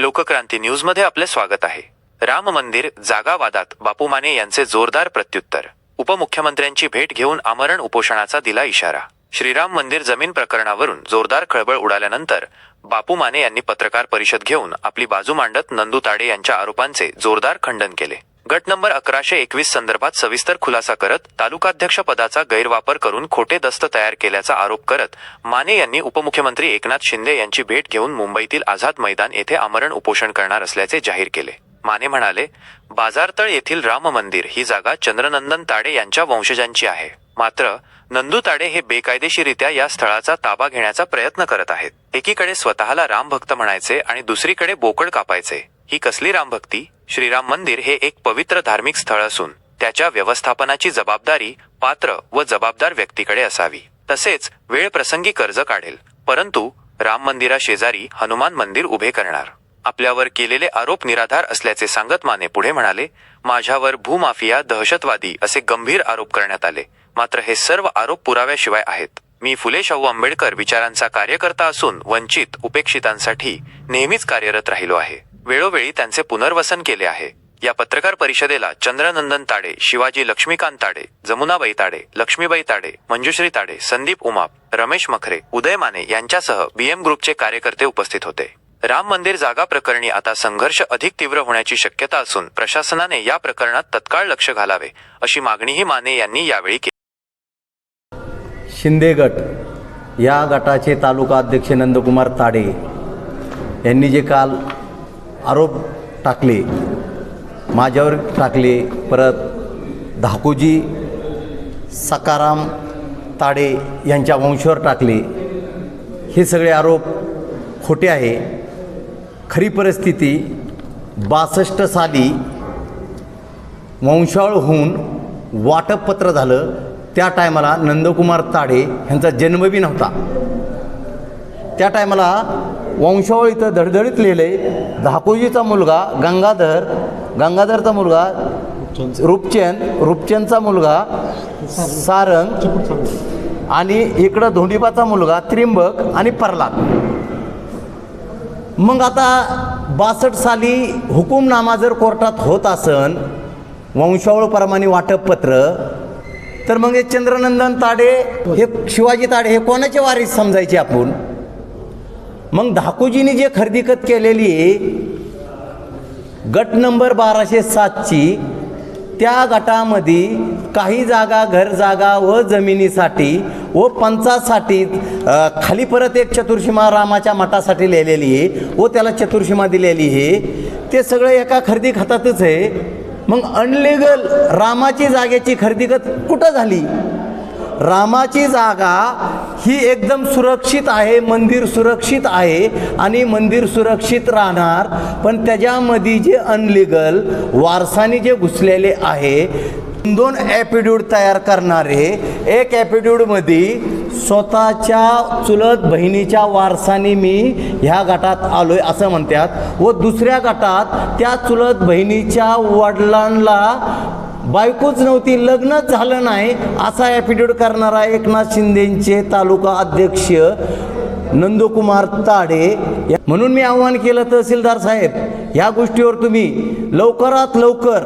लोकक्रांती न्यूजमध्ये आपले स्वागत आहे. राम मंदिर जागा वादात बापू माने यांचे जोरदार प्रत्युत्तर. उपमुख्यमंत्र्यांची भेट घेऊन आमरण उपोषणाचा दिला इशारा. श्रीराम मंदिर जमीन प्रकरणावरून जोरदार खळबळ उडाल्यानंतर बापू माने यांनी पत्रकार परिषद घेऊन आपली बाजू मांडत नंदू ताडे यांच्या आरोपांचे जोरदार खंडन केले. गट नंबर अकराशे एकवीस संदर्भात सविस्तर खुलासा करत तालुकाध्यक्ष पदाचा गैरवापर करून खोटे दस्त तयार केल्याचा आरोप करत माने यांनी उपमुख्यमंत्री एकनाथ शिंदे यांची भेट घेऊन मुंबईतील आझाद मैदान येथे आमरण उपोषण करणार असल्याचे जाहीर केले. माने म्हणाले बाजारतळ येथील राम मंदिर ही जागा चंद्रनंदन ताडे यांच्या वंशजांची आहे. मात्र नंदू ताडे हे बेकायदेशीरित्या या स्थळाचा ताबा घेण्याचा प्रयत्न करत आहेत. एकीकडे स्वतःला रामभक्त म्हणायचे आणि दुसरीकडे बोकड कापायचे. ही कसली रामभक्ती? श्रीराम मंदिर हे एक पवित्र धार्मिक स्थळ असून त्याच्या व्यवस्थापनाची जबाबदारी पात्र व जबाबदार व्यक्तीकडे असावी. तसेच वेळ प्रसंगी कर्ज काढेल. परंतु राम मंदिरा शेजारी हनुमान मंदिर उभे करणार. आपल्यावर केलेले आरोप निराधार असल्याचे सांगत माने पुढे म्हणाले माझ्यावर भूमाफिया दहशतवादी असे गंभीर आरोप करण्यात आले. मात्र हे सर्व आरोप पुराव्याशिवाय आहेत. मी फुले शाहू आंबेडकर विचारांचा कार्यकर्ता असून वंचित उपेक्षितांसाठी नेहमीच कार्यरत राहिलो आहे. वेळोवेळी त्यांचे पुनर्वसन केले आहे. या पत्रकार परिषदेला चंद्रनंदन ताडे शिवाजी लक्ष्मीकांत ताडे जमुनाबाई ताडे लक्ष्मीबाई ताडे मंजुश्री ताडे संदीप उमाप रमेश मखरे उदय माने यांच्यासह बीएम ग्रुपचे कार्यकर्ते उपस्थित होते. राम मंदिर जागा प्रकरणी आता संघर्ष अधिक तीव्र होण्याची शक्यता असून प्रशासनाने या प्रकरणात तत्काळ लक्ष घालावे अशी मागणीही माने यांनी यावेळी केली. शिंदे गट या गटाचे तालुका अध्यक्ष नंदकुमार ताडे यांनी जे काल आरोप टाकले माझ्यावर टाकले परत धाकोजी सकाराम ताडे यांच्या वंशावर टाकले. हे सगळे आरोप खोटे आहे. खरी परिस्थिती बासष्ट साली वंशावळ होऊन वाटपपत्र झालं. त्या टायमाला नंदकुमार ताडे यांचा जन्म होता नव्हता. त्या टायमाला वंशावळ इथं धडधडीत लिहिलं. धाकोजीचा मुलगा गंगाधर गंगाधरचा मुलगा रूपचंद रूपचंदचा मुलगा सारंग आणि इकडं धोंडीबाचा मुलगा त्रिंबक आणि परलाद मग आता बासष्ट साली हुकुमनामा जर कोर्टात होत असन वंशावळप्रमाणे वाटपपत्र तर मग हे चंद्रनंदन ताडे हे शिवाजी ताडे हे कोणाचे वारीस समजायचे आपण? मग धाकूजीने जे खरेदीकत केलेली गट नंबर बाराशे सातची त्या गटामध्ये काही जागा घर जागा व जमिनीसाठी व पंचासाठी खाली परत एक चतुर्शीमा रामाच्या मठासाठी लिहिलेली आहे व त्याला चतुर्शीमा दिलेली आहे. ते सगळं एका खरेदी खात्यातच आहे. मग अनलिगल रामाची जागेची खरेदीखत कुठं झाली? रामाची जागा ही एकदम सुरक्षित आहे मंदिर सुरक्षित आहे आणि मंदिर सुरक्षित राहणार. पण त्याच्यामध्ये जे अनलिगल वारसाने जे घुसलेले आहे दोन ॲपिड्यूड तयार करणारे. एक ॲपिड्यूडमध्ये स्वतःच्या चुलत बहिणीच्या वारसाने मी ह्या गटात आलो आहे असं म्हणतात. व दुसऱ्या गटात त्या चुलत बहिणीच्या वडिलांना बायकोच नव्हती लग्नच झालं नाही असा ॲफिडेविट करणारा एकनाथ शिंदेचे तालुका अध्यक्ष नंदकुमार ताडे. या- म्हणून मी आव्हान केलं तहसीलदार साहेब ह्या गोष्टीवर तुम्ही लवकरात लवकर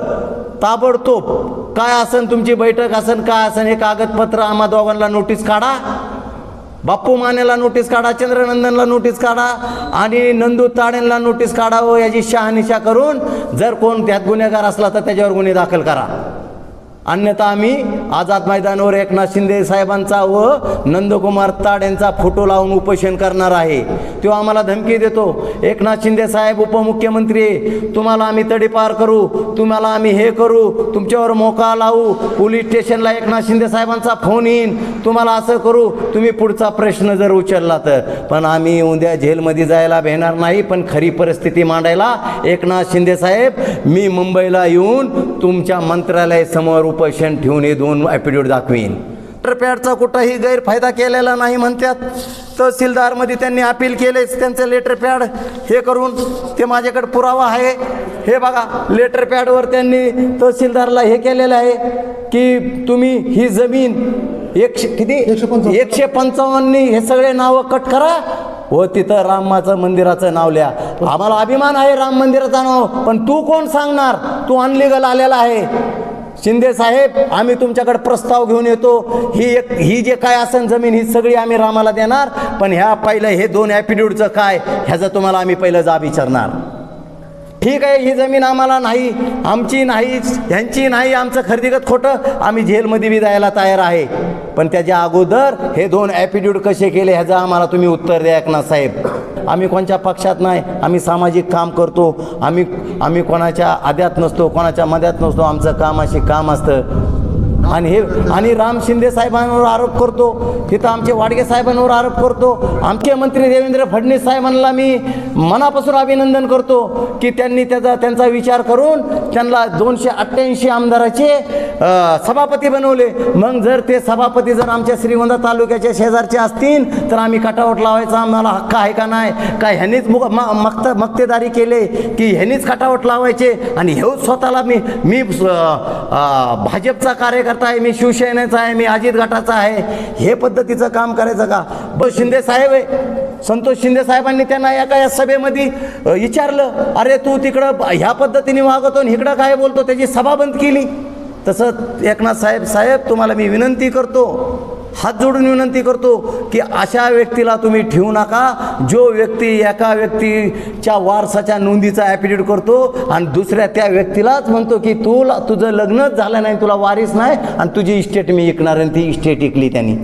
ताबडतोब काय असन तुमची बैठक असन काय असन हे कागदपत्र आम्हा दोघांना नोटीस काढा. बाप्पू मानेला नोटीस काढा चंद्रनंदनला नोटीस काढा आणि नंदू ताडेंना नोटीस काढा व याची शहानिशा करून जर कोण त्यात गुन्हेगार असला तर त्याच्यावर गुन्हे दाखल करा. अन्यथा आम्ही आझाद मैदानावर एकनाथ शिंदे साहेबांचा व नंदकुमार ताड यांचा फोटो लावून उपोषण करणार आहे. तो आम्हाला धमकी देतो. एकनाथ शिंदे साहेब उपमुख्यमंत्री तुम्हाला आम्ही तडीपार करू. तुम्हाला आम्ही हे करू. तुमच्यावर मोका लावू. पोलीस स्टेशनला एकनाथ शिंदे साहेबांचा फोन येईन. तुम्हाला असं करू. तुम्ही पुढचा प्रश्न जर उचलला तर. पण आम्ही उद्या जेलमध्ये जायला भेणार नाही. पण खरी परिस्थिती मांडायला एकनाथ शिंदे साहेब मी मुंबईला येऊन तुमच्या मंत्रालयासमोर उपोषण ठेवून हे दोन ॲपिड्यूट दाखवीन. लेटरपॅडचा कुठंही गैरफायदा केलेला नाही म्हणतात. तहसीलदारमध्ये त्यांनी अपील केलेच त्यांचं लेटरपॅड हे करून ते माझ्याकडे पुरावा आहे. हे बघा लेटरपॅडवर त्यांनी तहसीलदारला हे केलेलं आहे की तुम्ही ही जमीन एकशे किती? एकशे पंचावन्ननी हे सगळे नावं कट करा व तिथं रामाचं मंदिराचं नाव लिहा. आम्हाला अभिमान आहे राम मंदिराचा नाव पण तू कोण सांगणार? तू अनलिगल आलेला आहे. शिंदे साहेब आम्ही तुमच्याकडे प्रस्ताव घेऊन येतो. ही एक ही जे काय असन जमीन ही सगळी आम्ही रामाला देणार. पण ह्या पहिलं हे दोन ॲपिट्यूडचं काय? ह्याचं तुम्हाला आम्ही पहिलं जाब विचारणार. ठीक आहे ही जमीन आम्हाला नाही आमची नाही ह्यांची नाही आमचं खरेदीगत खोटं आम्ही जेलमध्ये बी जायला तयार आहे. पण त्याच्या अगोदर हे दोन ॲपिट्यूड कसे केले ह्याचं आम्हाला तुम्ही उत्तर द्या ना साहेब. आम्ही कोणत्या पक्षात नाही आम्ही सामाजिक काम करतो आम्ही आम्ही कोणाच्या आद्यात नसतो कोणाच्या मध्यात नसतो आमचं काम असे काम असतं. आणि हे आणि राम शिंदे साहेबांवर आरोप करतो. तिथं आमचे वाडगे साहेबांवर आरोप करतो. आमचे मंत्री देवेंद्र फडणवीस साहेबांना मी मनापासून अभिनंदन करतो की त्यांनी त्याचा त्यांचा विचार करून त्यांना दोनशे अठ्ठ्याऐंशी आमदाराचे सभापती बनवले. मग जर ते सभापती जर आमच्या श्रीगोंदा तालुक्याच्या शेजारचे असतील तर आम्ही कटावट लावायचा आम्हाला हक्क आहे का नाही? काय ह्यांनीच मुग म- मक्त मक्तेदारी केले की ह्यांनीच कटावट लावायचे? आणि हे स्वतःला मी मी भाजपचा कार्यकर्ता आहे मी शिवसेनेचा आहे मी अजित गटाचा आहे. हे पद्धतीचं काम करायचं का? ब शिंदे साहेब आहे. संतोष शिंदे साहेबांनी त्यांना एका या सभेमध्ये विचारलं अरे तू तिकडं ह्या पद्धतीने वागतो आणि इकडं काय बोलतो? त्याची सभा बंद केली. तसं एकनाथ साहेब साहेब तुम्हाला मी विनंती करतो हात जोडून विनंती करतो की अशा व्यक्तीला तुम्ही ठेवू नका. जो व्यक्ती एका व्यक्तीच्या वारसाच्या नोंदीचा ॲपिट्यूड करतो आणि दुसऱ्या त्या व्यक्तीलाच म्हणतो की तुला तुझं लग्नच झालं नाही तुला वारीस नाही आणि तुझी इस्टेट मी ऐकणार आणि ती इस्टेट ऐकली त्यांनी.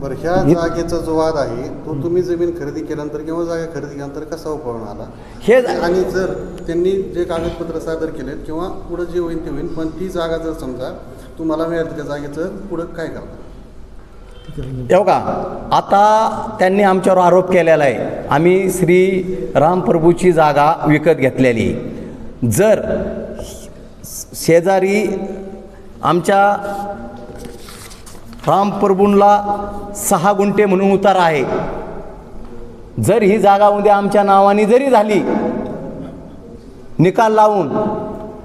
बरं ह्या जागेचा जो वाद आहे तो तुम्ही जमीन खरेदी केल्यानंतर किंवा जागा खरेदी केल्यानंतर कसा उपळून आला? हे आणि जर त्यांनी जे कागदपत्र सादर केलेत किंवा पुढं जे होईल ते होईल पण ती जागा जर समजा तुम्हाला मिळाली त्या जागेचं पुढं काय करता येऊ का आता त्यांनी आमच्यावर आरोप केलेला आहे. आम्ही श्री रामप्रभूची जागा विकत घेतलेली. जर शेजारी आमच्या रामप्रभूंला सहा गुंठे म्हणून उतार आहे. जर ही जागा उद्या आमच्या नावाने जरी झाली निकाल लावून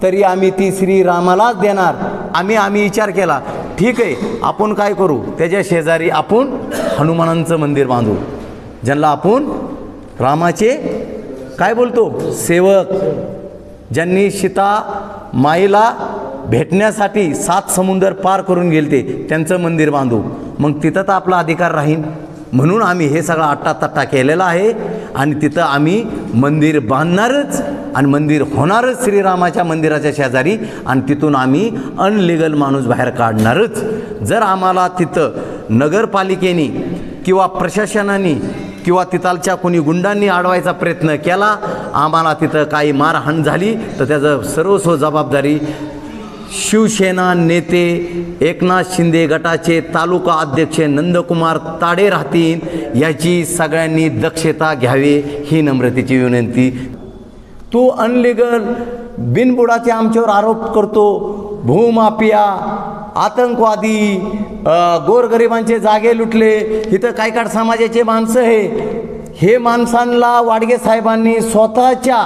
तरी आम्ही ती श्री रामालाच देणार. आम्ही आम्ही विचार केला ठीक आहे आपण काय करू? त्याच्या शेजारी आपण हनुमानांचं मंदिर बांधू. ज्यांना आपण रामाचे काय बोलतो? सेवक. ज्यांनी सीता माईला भेटण्यासाठी सात समुंदर पार करून गेलते त्यांचं मंदिर बांधू. मग तिथं तर आपला अधिकार राहील म्हणून आम्ही हे सगळं आट्टा तट्टा केलेला आहे. आणि तिथं आम्ही मंदिर बांधणारच आणि मंदिर होणारच श्रीरामाच्या मंदिराच्या शेजारी आणि तिथून आम्ही अनलिगल माणूस बाहेर काढणारच. जर आम्हाला तिथं नगरपालिकेने किंवा प्रशासनाने किंवा तिथालच्या कोणी गुंडांनी अडवायचा प्रयत्न केला आम्हाला तिथं काही मारहाण झाली तर त्याचं सर्वस्व जबाबदारी शिवसेना नेते एकनाथ शिंदे गटाचे तालुका अध्यक्ष नंदकुमार ताडे राहतील याची सगळ्यांनी दक्षता घ्यावी ही नम्रतेची विनंती. तो अनलिगल बिनबुडाचे आमच्यावर आरोप करतो. भूमाफिया आतंकवादी गोरगरिबांचे जागे लुटले. इथं काय काय समाजाचे माणसं आहे हे माणसांना वाडगे साहेबांनी स्वतःच्या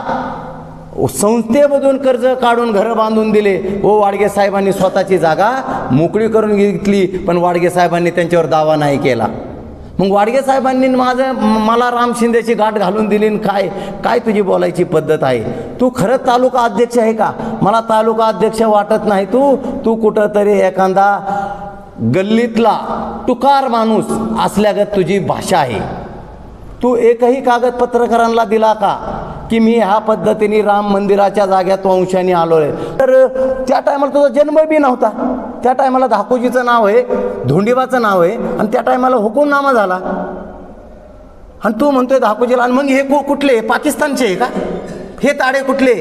संस्थेमधून कर्ज काढून घरं बांधून दिले. व वाडगे साहेबांनी स्वतःची जागा मोकळी करून घेतली पण वाडगे साहेबांनी त्यांच्यावर दावा नाही केला. मग वाडगे साहेबांनी माझं मला राम शिंदेची गाठ घालून दिली आणि काय काय तुझी बोलायची पद्धत आहे? तू खरंच तालुका अध्यक्ष आहे का? मला तालुका अध्यक्ष वाटत नाही तू. तू कुठंतरी एखादा गल्लीतला टुकार माणूस असल्यागत तुझी भाषा आहे. तू एकही कागद पत्रकारांना दिला का? की मी ह्या पद्धतीने राम मंदिराच्या जाग्यात वंशाने आलो आहे तर त्या टायमाला तुझा जन्म बी नव्हता. त्या टायमाला धाकोजीचं नाव आहे धोंडीबाचं नाव आहे आणि त्या टायमाला हुकुमनामा झाला. आणि तू म्हणतोय धाकोजीला आणि मग हे कुठले? पाकिस्तानचे आहे का? हे ताडे कुठले?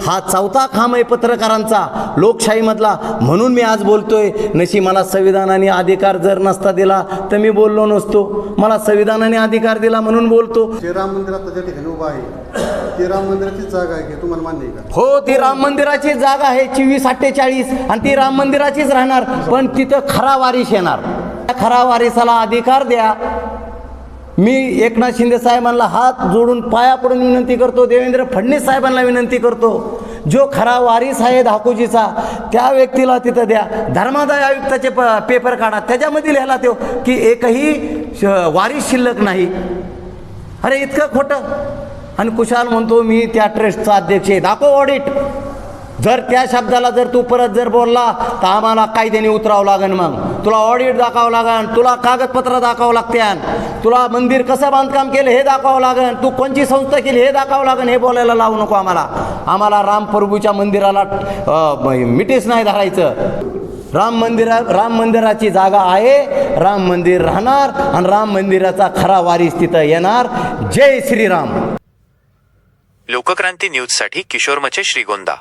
हा चौथा खाम आहे पत्रकारांचा लोकशाहीमधला म्हणून मी आज बोलतोय. नशी मला संविधानाने अधिकार जर नसता दिला तर मी बोललो नसतो. मला संविधानाने अधिकार दिला म्हणून बोलतो. जे राम मंदिर आता ज्या ठिकाणी उभं आहे. ते राम मंदिराचीच जागा आहे की तुम्हाला मान्य आहे का? हो ती राम मंदिराची जागा आहे चोवीस अठ्ठेचाळीस. आणि ती राम मंदिराचीच राहणार. पण तिथं खरा वारीस येणार. त्या खरा वारिसाला अधिकार द्या. मी एकनाथ शिंदे साहेबांना हात जोडून पाया पडून विनंती करतो देवेंद्र फडणवीस साहेबांना विनंती करतो जो खरा वारीस आहे धाकूजीचा त्या व्यक्तीला तिथं द्या. धर्मादाय आयुक्ताचे प पेपर काढा. त्याच्यामध्ये लिहायला तो की एकही श- वारीस शिल्लक नाही. अरे इतकं खोटं. आणि कुशाल म्हणतो मी त्या ट्रस्टचा अध्यक्ष आहे. दाखव ऑडिट जर त्या शब्दाला जर तू परत जर बोलला तर आम्हाला कायद्याने उतरावं लागेल मग. तुला ऑडिट दाखवावं लागेल तुला कागदपत्र दाखवावं लागत्यान. तुला मंदिर कसं बांधकाम केलं हे दाखवावं लागेल तू कोणची संस्था केली हे दाखवावं लागेल हे बोलायला लावू नको आम्हाला. आम्हाला राम प्रभूच्या मंदिराला अं, मिठीच नाही धरायचं. राम मंदिरा राम मंदिराची जागा आहे राम मंदिर राहणार आणि राम मंदिराचा खरा वारीस तिथं येणार. जय श्रीराम. लोकक्रांती न्यूजसाठी किशोर मचे श्रीगोंदा.